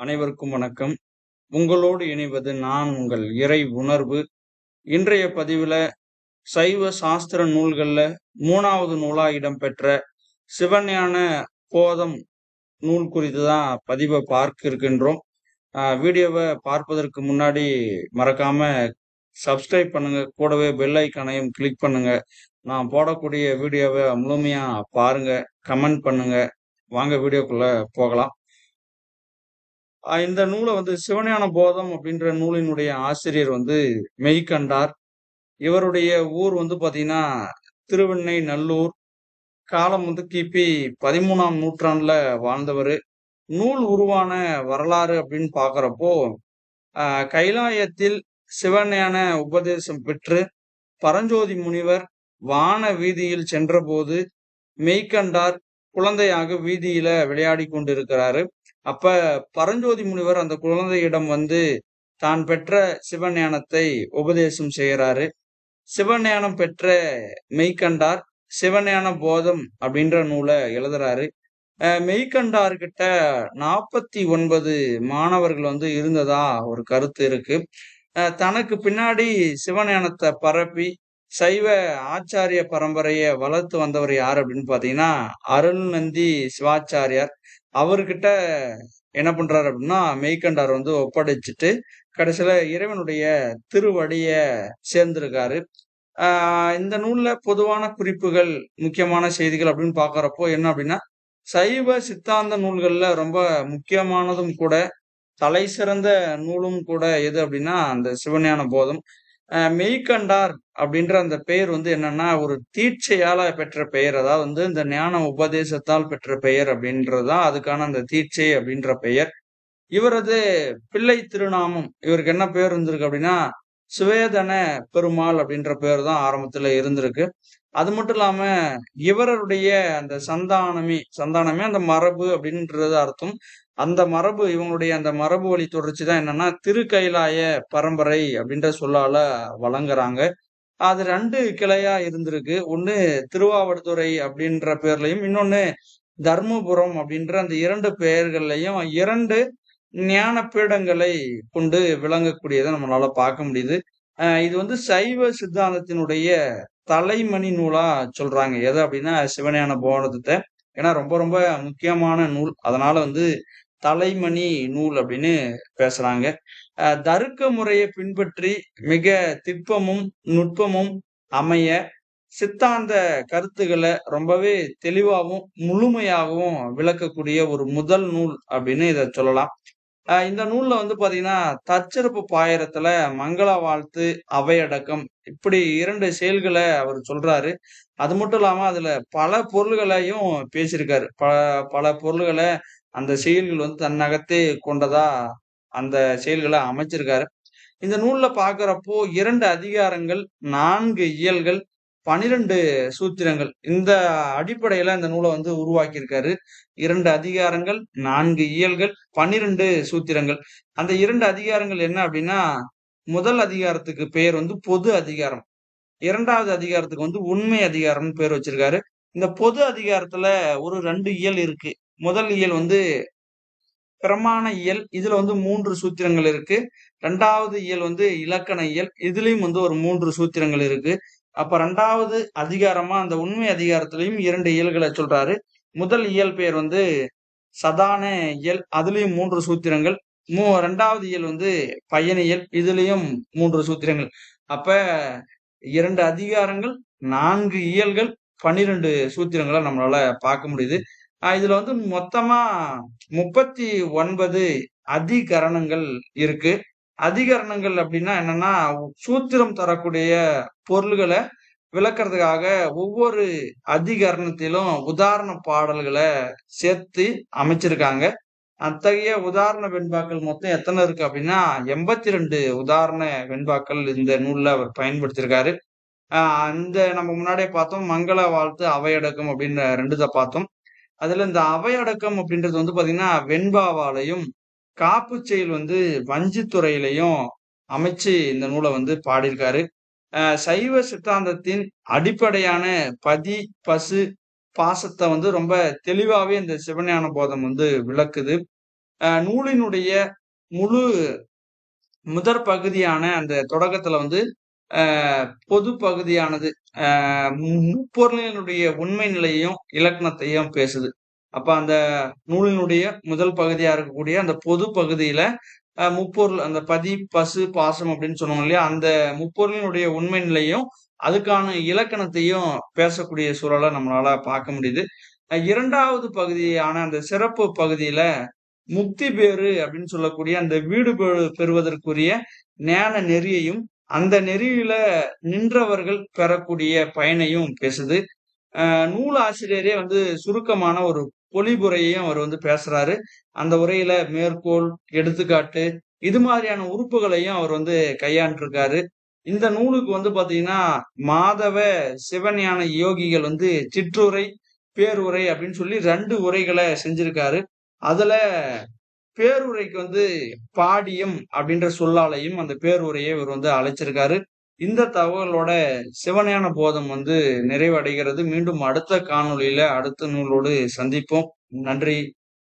அனைவருக்கும் வணக்கம். உங்களோடு இணைவது நான் உங்கள் இறை உணர்வு. இன்றைய பதிவில் சைவ சாஸ்திர நூல்களில் மூணாவது நூலா இடம்பெற்ற சிவஞான போதம் நூல் குறித்து தான் பதிவை பார்க்க இருக்கின்றோம். வீடியோவை பார்ப்பதற்கு முன்னாடி மறக்காம சப்ஸ்கிரைப் பண்ணுங்க. கூடவே பெல் ஐக்கனையும் கிளிக் பண்ணுங்க. நான் போடக்கூடிய வீடியோவை முழுமையா பாருங்க. கமெண்ட் பண்ணுங்க. வாங்க வீடியோக்குள்ள போகலாம். இந்த நூலை வந்து சிவஞான போதம் அப்படின்ற நூலினுடைய ஆசிரியர் வந்து மெய்கண்டார். இவருடைய ஊர் வந்து பார்த்தீங்கன்னா, திருவெண்ணெய்நல்லூர். காலம் வந்து கிபி 13ஆம் நூற்றாண்டுல வாழ்ந்தவர் நூல் உருவான வரலாறு அப்படின்னு பார்க்குறப்போ கைலாயத்தில் சிவஞான உபதேசம் பெற்று பரஞ்சோதி முனிவர் வான வீதியில் சென்றபோது, மெய்கண்டார் குழந்தையாக வீதியில விளையாடிக் கொண்டிருக்கிறாரு. அப்ப பரஞ்சோதி முனிவர் அந்த குழந்தையிடம் வந்து தான் பெற்ற சிவஞானத்தை உபதேசம் செய்கிறாரு சிவஞானம் பெற்ற மெய்கண்டார் சிவஞான போதம் அப்படின்ற நூல எழுதுறாரு. மெய்கண்டார்கிட்ட நாற்பத்தி கிட்ட 49 மாணவர்கள் வந்து இருந்ததா ஒரு கருத்து இருக்கு. தனக்கு பின்னாடி சிவஞானத்தை பரப்பி சைவ ஆச்சாரிய பரம்பரையை வளர்த்து வந்தவர் யார் அப்படின்னு பார்த்தீங்கன்னா, அருள்நந்தி சிவாச்சாரியார். அவர்கிட்ட என்ன பண்றாரு அப்படின்னா, மெய்கண்டார் வந்து ஒப்படைச்சிட்டு கடைசியில இறைவனுடைய திருவடிய சேர்ந்திருக்காரு. ஆஹ் இந்த நூல்ல பொதுவான குறிப்புகள், முக்கியமான செய்திகள் அப்படின்னு பாக்குறப்போ என்ன அப்படின்னா, சைவ சித்தாந்த நூல்கள்ல ரொம்ப முக்கியமானதும் கூட, தலை சிறந்த நூலும் கூட எது அப்படின்னா, அந்த சிவஞான போதம். மெய்கண்டார் அப்படின்ற அந்த பெயர் வந்து என்னன்னா, ஒரு தீட்சையால பெற்ற பெயர். அதாவது வந்து இந்த ஞான உபதேசத்தால் பெற்ற பெயர் அப்படின்றதுதான் அதுக்கான அந்த தீட்சை அப்படின்ற பெயர். இவரது பிள்ளை திருநாமம் இவருக்கு என்ன பெயர் இருந்திருக்கு அப்படின்னா, சுவேதன பெருமாள் அப்படின்ற பெயர் தான் ஆரம்பத்துல இருந்திருக்கு. அது மட்டும் இல்லாம இவருடைய அந்த சந்தானமே சந்தானமே அந்த மரபு அப்படின்றது அர்த்தம். அந்த மரபு இவங்களுடைய அந்த மரபு வழி தொடர்ச்சி தான் என்னன்னா, திருக்கைலாய பரம்பரை அப்படின்ற சொல்லால வழங்குறாங்க. அது ரெண்டு கிளையா இருந்திருக்கு. ஒண்ணு திருவாவடுதுறை அப்படின்ற பேர்லையும் இன்னொன்னு தர்மபுரம் அப்படின்ற அந்த இரண்டு பெயர்கள்லையும் இரண்டு ஞான பீடங்களை கொண்டு விளங்கக்கூடியதை நம்மளால பார்க்க முடியுது. இது வந்து சைவ சித்தாந்தத்தினுடைய தலைமணி நூலா சொல்றாங்க. எது அப்படின்னா, சிவஞான போதத்த. ஏன்னா ரொம்ப ரொம்ப முக்கியமான நூல். அதனால வந்து தலைமணி நூல் அப்படின்னு பேசுறாங்க. தருக்க முறையை பின்பற்றி மிக திட்பமும், நுட்பமும் அமைய சித்தாந்த கருத்துக்களை ரொம்பவே தெளிவாகவும் முழுமையாகவும் விளக்கக்கூடிய ஒரு முதல் நூல் அப்படின்னு இதை சொல்லலாம். இந்த நூல்ல வந்து பார்த்தீங்கன்னா, தச்சிறப்பு பாயிரத்துல மங்கள வாழ்த்து, அவையடக்கம் இப்படி இரண்டு செயல்களை அவர் சொல்றாரு. அது மட்டும் இல்லாம அதுல பல பொருள்களையும் பேசியிருக்காரு. ப பல பொருள்களை அந்த செயல்கள் வந்து தன்னகத்தே கொண்டதா அந்த செயல்களை அமைச்சிருக்காரு. இந்த நூல்ல பாக்குறப்போ இரண்டு அதிகாரங்கள், நான்கு இயல்கள், 12 சூத்திரங்கள். இந்த அடிப்படையில இந்த நூலை வந்து உருவாக்கியிருக்காரு. இரண்டு அதிகாரங்கள், நான்கு இயல்கள், 12 சூத்திரங்கள். அந்த இரண்டு அதிகாரங்கள் என்ன அப்படின்னா, முதல் அதிகாரத்துக்கு பெயர் வந்து பொது அதிகாரம். இரண்டாவது அதிகாரத்துக்கு வந்து உண்மை அதிகாரம்னு பேர் வச்சிருக்காரு. இந்த பொது அதிகாரத்துல ஒரு ரெண்டு இயல் இருக்கு. முதல் இயல் வந்து பிரமாண இயல். இதுல வந்து மூன்று சூத்திரங்கள் இருக்கு. ரெண்டாவது இயல் வந்து இலக்கண இயல். இதுலயும் வந்து ஒரு மூன்று சூத்திரங்கள் இருக்கு. அப்ப ரெண்டாவது அதிகாரமா அந்த உண்மை அதிகாரத்திலையும் இரண்டு இயல்களை சொல்றாரு. முதல் இயல் பெயர் வந்து சதான இயல். அதுலயும் மூன்று சூத்திரங்கள். மூ ரெண்டாவது இயல் வந்து பயணியல் இதுலயும் மூன்று சூத்திரங்கள். அப்ப இரண்டு அதிகாரங்கள், நான்கு இயல்கள், பன்னிரெண்டு சூத்திரங்களை நம்மளால பார்க்க முடியுது. இதுல வந்து மொத்தமா 39 அதிகரணங்கள் இருக்கு. அதிகரணங்கள் அப்படின்னா என்னன்னா, சூத்திரம் தரக்கூடிய பொருள்களை விளக்கிறதுக்காக ஒவ்வொரு அதிகரணத்திலும் உதாரண பாடல்களை சேர்த்து அமைச்சிருக்காங்க. அத்தகைய உதாரண வெண்பாக்கள் மொத்தம் எத்தனை இருக்கு அப்படின்னா, 82 உதாரண வெண்பாக்கள் இந்த நூல்ல அவர் பயன்படுத்தியிருக்காரு. அந்த நம்ம முன்னாடியே பார்த்தோம். மங்கள வாழ்த்து, அவையடக்கம் அப்படின்னு 2த பார்த்தோம். அதுல இந்த அவையடக்கம் அப்படின்றது வந்து பார்த்தீங்கன்னா, வெண்பாவாலையும், காப்பு செயல் வந்து வஞ்சித்துறையிலையும் அமைச்சு இந்த நூலை வந்து பாடியிருக்காரு. சைவ சித்தாந்தத்தின் அடிப்படையான பதி, பசு, பாசத்தை வந்து ரொம்ப தெளிவாவே இந்த சிவஞான போதம் வந்து விளக்குது. நூலினுடைய முழு முதற் பகுதியான அந்த தொடக்கத்துல வந்து பொது பகுதியானது மு- முப்பொருளினுடைய உண்மை நிலையையும் இலக்கணத்தையும் பேசுது அப்ப அந்த நூலினுடைய முதல் பகுதியா இருக்கக்கூடிய அந்த பொது பகுதியில முப்பொருள் அந்த பதி பசு பாசம் அப்படின்னு சொன்னோம் இல்லையா? அந்த முப்பொருளினுடைய உண்மை நிலையும் அதுக்கான இலக்கணத்தையும் பேசக்கூடிய சூழலை நம்மளால பார்க்க முடியுது. இரண்டாவது பகுதியான அந்த சிறப்பு பகுதியில முக்தி பேரு அப்படின்னு சொல்லக்கூடிய அந்த வீடு பெறுவதற்குரிய ஞான நெறியையும் அந்த நெறியில நின்றவர்கள் பெறக்கூடிய பயனையும் பேசுது. நூல் ஆசிரியரே வந்து சுருக்கமான ஒரு பொலிபுரையையும் அவர் வந்து பேசுறாரு. அந்த உரையில மேற்கோள் எடுத்துக்காட்டு இது மாதிரியான உறுப்புகளையும் அவர் வந்து கையாண்டிருக்காரு. இந்த நூலுக்கு வந்து பாத்தீங்கன்னா மாதவ சிவஞான யோகிகள் வந்து சிற்றுரை பேருரை அப்படின்னு சொல்லி ரெண்டு உரைகளை செஞ்சிருக்காரு. அதுல பேருரைக்கு வந்து பாடியம் அப்படின்ற சொல்லாலையும் அந்த பேருரையை இவர் வந்து அழைச்சிருக்காரு. இந்த தகவலோட சிவஞான போதம் வந்து நிறைவடைகிறது. மீண்டும் அடுத்த காணொளியில அடுத்த நூலோடு சந்திப்போம். நன்றி.